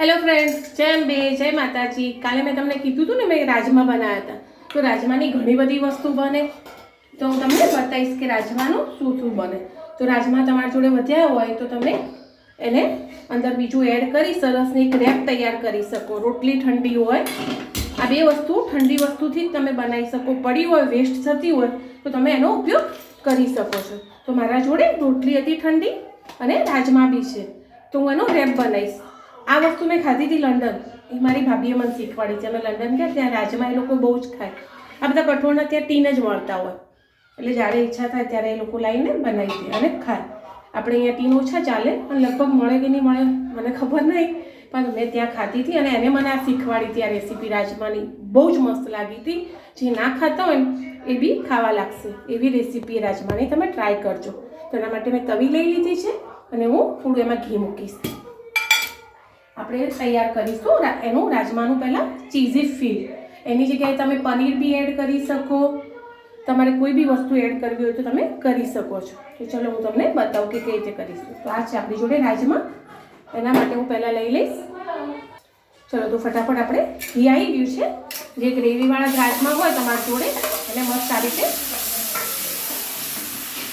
Hello friends જય અંબે, જય માતાજી. કાલે મેં તમને કીધું હતું ને મેં રાજમા બનાવ્યા હતા. તો રાજમાની ઘણી બધી વસ્તુ બને. તો હું તમને બતાવીશ કે રાજમાનું શું શું બને. તો રાજમા તમારા જોડે વધ્યા હોય તો તમે એને અંદર બીજું એડ કરી સરસની એક રેપ તૈયાર કરી શકો. રોટલી ઠંડી હોય, આ બે વસ્તુ ઠંડી વસ્તુથી જ તમે બનાવી શકો. પડી હોય વેસ્ટ થતી હોય, તો તમે એનો ઉપયોગ કરી શકો છો. તો મારા જોડે રોટલી હતી ઠંડી અને રાજમા બી છે. તો હું એનો રેપ બનાવીશ. આ વસ્તુ મેં ખાધી હતી લંડન. એ મારી ભાભીએ મને શીખવાડી છે. અમે લંડન ગયા ત્યાં રાજમા એ લોકો બહુ જ ખાય. આ બધા કઠોળના ત્યાં ટીન જ મળતા હોય. એટલે જ્યારે ઈચ્છા થાય ત્યારે એ લોકો લાવીને બનાવી દે અને ખાય. આપણે અહીંયા ટીન ઓછા ચાલે પણ લગભગ મળે કે નહીં મળે મને ખબર નહીં. પણ મેં ત્યાં ખાધી હતી અને એને મને આ શીખવાડી હતી. આ રેસીપી રાજમાની બહુ જ મસ્ત લાગી હતી. જે ના ખાતા હોય ને એ બી ખાવા લાગશે. એવી રેસીપી રાજમાની તમે ટ્રાય કરજો. તો એના માટે મેં તવી લઈ લીધી છે અને હું થોડું એમાં ઘી મૂકીશ. આપણે તૈયાર કરીશું એનું રાજમાનું પહેલાં ચીઝી ફીલ એની જગ્યાએ તમે પનીર બી એડ કરી શકો. તમારે કોઈ બી વસ્તુ એડ કરવી હોય તો તમે કરી શકો છો. તો ચલો હું તમને બતાવું કે કઈ રીતે કરીશું. તો આ છે આપણી જોડે રાજમા. એના માટે હું પહેલાં લઈ લઈશ. ચલો તો ફટાફટ આપણે ઘી આવી ગયું છે. જે ગ્રેવીવાળા રાજમા હોય તમારી જોડે, એને મસ્ત આ રીતે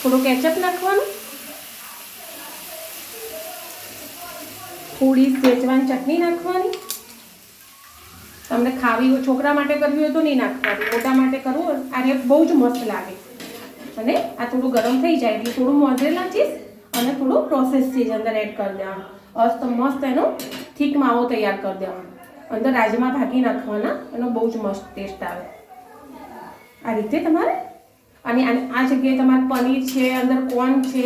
થોડું કેચઅપ નાખવાનું. થોડી વેચવાની ચટણી નાખવાની. તમને ખાવી હોય, છોકરા માટે કરવી હોય તો નહીં નાખવાની. મોટા માટે કરવું હોય, આ રેપ બહુ જ મસ્ત લાગે. અને આ થોડું ગરમ થઈ જાય, એટલે થોડું મોઝરેલા ચીઝ અને થોડું પ્રોસેસ ચીઝ અંદર એડ કરી દેવાનું. અસ્ત મસ્ત એનો થીક માવો તૈયાર કરી દેવાનો. અંદર રાજમા ભાગી નાખવાના, એનો બહુ જ મસ્ત ટેસ્ટ આવે. આ રીતે તમારે અને આ- જગ્યાએ તમારે પનીર છે, અંદર કોર્ન છે,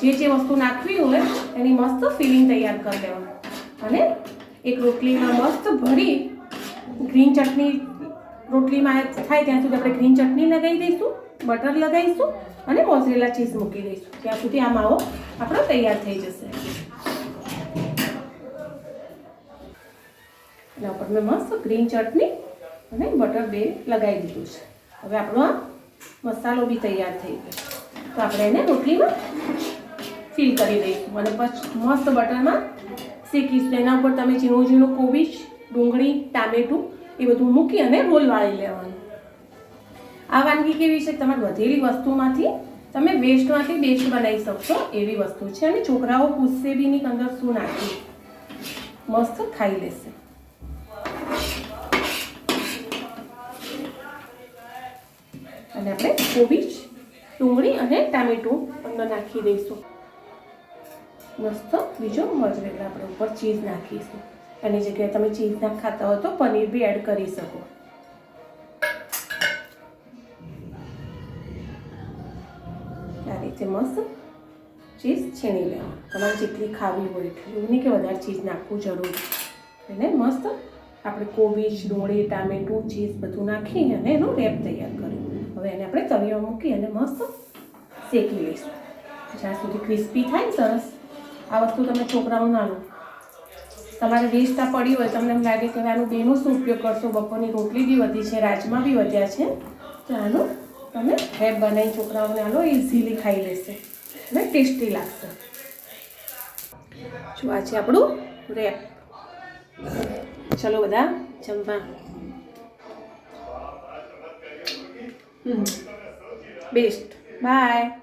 જે જે વસ્તુ નાખવી હોય એની મસ્ત ફિલિંગ તૈયાર કરી દેવા અને એક રોટલીમાં મસ્ત ભરી ગ્રીન ચટણી, રોટલીમાં થાય ત્યાં સુધી આપણે ગ્રીન ચટણી લગાવી દઈશું બટર લગાવીશું અને મોઝરેલા ચીઝ મૂકી દઈશું. ત્યાં સુધી આ માવો આપણો તૈયાર થઈ જશે. એના ઉપર મેં મસ્ત ગ્રીન ચટણી અને બટર બે લગાવી દીધું છે. હવે આપણો આ મસાલો બી તૈયાર થઈ ગયો. તો આપણે એને રોટલીમાં ફિલ કરી દઈશું. અને પછી મસ્ત બટરમાં શેકીશું. એના ઉપર તમે ઝીણું ઝીણું કોબીજ, ડુંગળી, ટામેટું એ બધું મૂકી અને રોલ વાળી લેવાનું. આ વાનગી કેવી છે? તમારી વધેલી વસ્તુમાંથી તમે વેસ્ટમાંથી બેસ્ટ બનાવી શકશો એવી વસ્તુ છે. અને છોકરાઓ પૂછશે બી નહીં અંદર શું નાખ્યું. મસ્ત ખાઈ લેશે અને આપણે કોબીજ, ડુંગળી અને ટામેટું અંદર નાખી દઈશું. મસ્ત બીજો મજરેલા આપણે ઉપર ચીઝ નાખીશું. એની જગ્યાએ તમે ચીઝ ના ખાતા હોય તો પનીર બી એડ કરી શકો. આ રીતે મસ્ત ચીઝ છીણી લેવાનું. તમારે જેટલી ખાવી હોય એટલી. એવું નહીં કે વધારે ચીઝ નાખવું જરૂરી. એને મસ્ત આપણે કોબીજ, ડુંગળી, ટામેટું ચીઝ બધું નાખી અને એનો રેપ તૈયાર કર્યું હવે એને આપણે તવીમાં મૂકી અને મસ્ત શેકી લઈશું. જ્યાં સુધી ક્રિસ્પી થાય ને સરસ. આ વસ્તુ તમે છોકરાઓ ના લો. તમારે વેસ્ટ પડી હોય, તમને એમ લાગે કે આનું બેનો શું ઉપયોગ કરશો? બપોરની રોટલી બી વધી છે, રાજમા બી વધ્યા છે. તો આનું તમે રેપ બનાવી છોકરાઓને આનો ઇઝીલી ખાઈ લેશે. અને ટેસ્ટી લાગશે. જો આ છે આપણું રેપ ચલો બધા જમવા. Best by